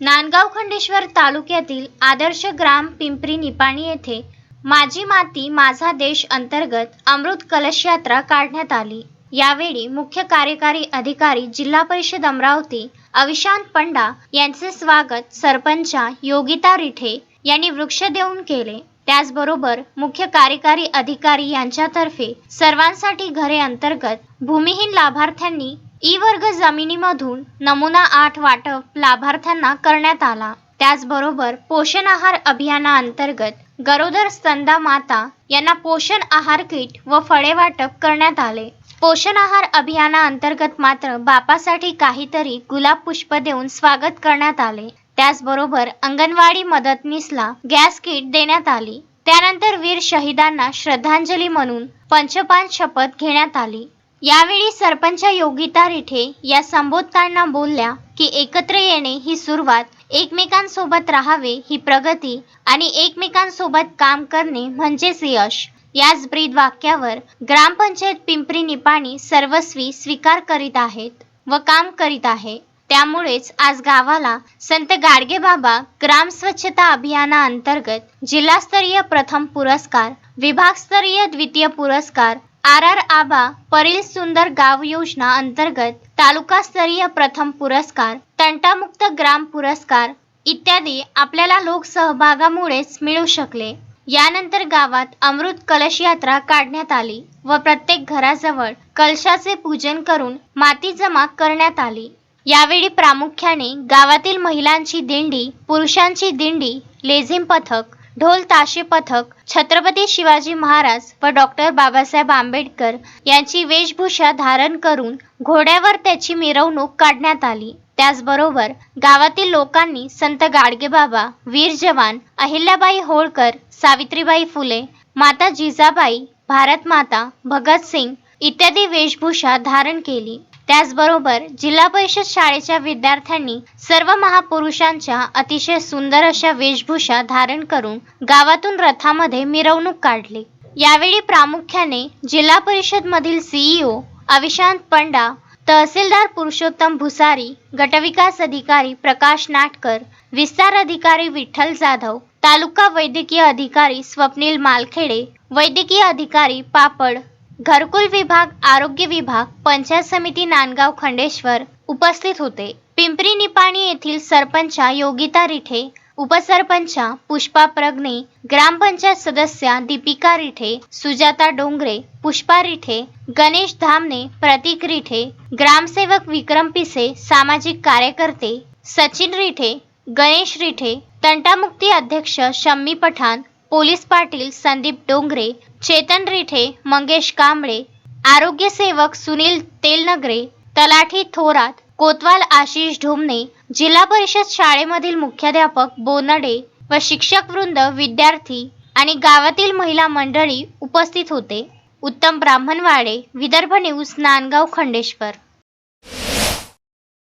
नांदगाव खंडेश्वर तालुक्यातील आदर्श ग्राम पिंपरी निपाणी येथे माझी माती माझा देश अंतर्गत अमृत कलश यात्रा काढण्यात आली. यावेळी मुख्य कार्यकारी अधिकारी जिल्हा परिषद अमरावती अविशांत पंडा यांचे स्वागत सरपंचा योगिता रिठे यांनी वृक्ष देऊन केले. त्याचबरोबर मुख्य कार्यकारी अधिकारी यांच्यातर्फे सर्वांसाठी घरे अंतर्गत भूमिहीन लाभार्थ्यांनी ई वर्ग जमिनीमधून नमुना आठ वाटप लाभार्थ्यांना करण्यात आला. त्याचबरोबर पोषण आहार अभियानाअंतर्गत गरोदर स्तंदा माता यांना पोषण आहार किट व फळे वाटप करण्यात आले. पोषण आहार अभियानाअंतर्गत मात्र बापासाठी काहीतरी गुलाब पुष्प देऊन स्वागत करण्यात आले. त्याचबरोबर अंगणवाडी मदतनीसला गॅस किट देण्यात आली. त्यानंतर वीर शहीदांना श्रद्धांजली म्हणून पंचपान शपथ घेण्यात आली. यावेळी सरपंच योगिता रिठे या संबोधताना बोलल्या की एकत्र येणे ही सुरुवात एकमेकांसोबत राहावे ही प्रगती आणि एकमेकांसोबत काम करणे म्हणजेच यश. याच ब्रीद वाक्यावर ग्रामपंचायत पिंपरी निपाणी सर्वस्वी स्वीकार करीत आहेत व काम करीत आहे. त्यामुळेच आज गावाला संत गाडगे बाबा ग्राम स्वच्छता अभियानाअंतर्गत जिल्हास्तरीय प्रथम पुरस्कार विभागस्तरीय द्वितीय पुरस्कार आर आर आबा परिल सुंदर गाव योजना अंतर्गत तालुकास्तरीय प्रथम पुरस्कार तंटामुक्त ग्राम पुरस्कार इत्यादी आपल्याला लोकसहभागामुळेच मिळू शकले. यानंतर गावात अमृत कलश यात्रा काढण्यात आली व प्रत्येक घराजवळ कलशाचे पूजन करून माती जमा करण्यात आली. यावेळी प्रामुख्याने गावातील महिलांची दिंडी पुरुषांची दिंडी लेझिम पथक ढोल ताशे पथक छत्रपती शिवाजी महाराज व डॉक्टर बाबासाहेब आंबेडकर यांची वेशभूषा धारण करून घोड्यावर त्याची मिरवणूक काढण्यात आली. त्याचबरोबर गावातील लोकांनी संत गाडगेबाबा वीर जवान अहिल्याबाई होळकर सावित्रीबाई फुले माता जिजाबाई भारत माता भगतसिंग इत्यादी वेशभूषा धारण केली. त्याचबरोबर जिल्हा परिषद शाळेच्या विद्यार्थ्यांनी सर्व महापुरुषांच्या अतिशय सुंदर अशा वेशभूषा धारण करून गावातून रथामध्ये मिरवणूक काढली. यावेळी प्रामुख्याने जिल्हा परिषद मधील सीईओ अविशांत पंडा तहसीलदार पुरुषोत्तम भुसारी गटविकास अधिकारी प्रकाश नाटकर विस्तार अधिकारी विठ्ठल जाधव तालुका वैद्यकीय अधिकारी स्वप्नील मालखेडे वैद्यकीय अधिकारी पापड घरकुल विभाग आरोग्य विभाग पंचायत समिती नांदगाव खंडेश्वर उपस्थित होते. पिंपरी निपाणी येथील सरपंचा योगिता रिठे उपसरपंचा पुष्पा प्रगणे ग्रामपंचायत सदस्या दीपिका रिठे सुजाता डोंगरे पुष्पा रिठे गणेश धामणे प्रतीक रिठे ग्रामसेवक विक्रम पिसे सामाजिक कार्यकर्ते सचिन रिठे गणेश रिठे तंटामुक्ती अध्यक्ष शम्मी पठाण पोलीस पाटील संदीप डोंगरे चेतन रिठे मंगेश कांबळे आरोग्य सेवक सुनील तेलनगरे तलाठी थोरात कोतवाल आशिष ढोमने जिल्हा परिषद शाळेमधील मुख्याध्यापक बोनडे व शिक्षक वृंद विद्यार्थी आणि गावातील महिला मंडळी उपस्थित होते. उत्तम ब्राह्मणवाडे विदर्भ न्यूज नांदगाव खंडेश्वर.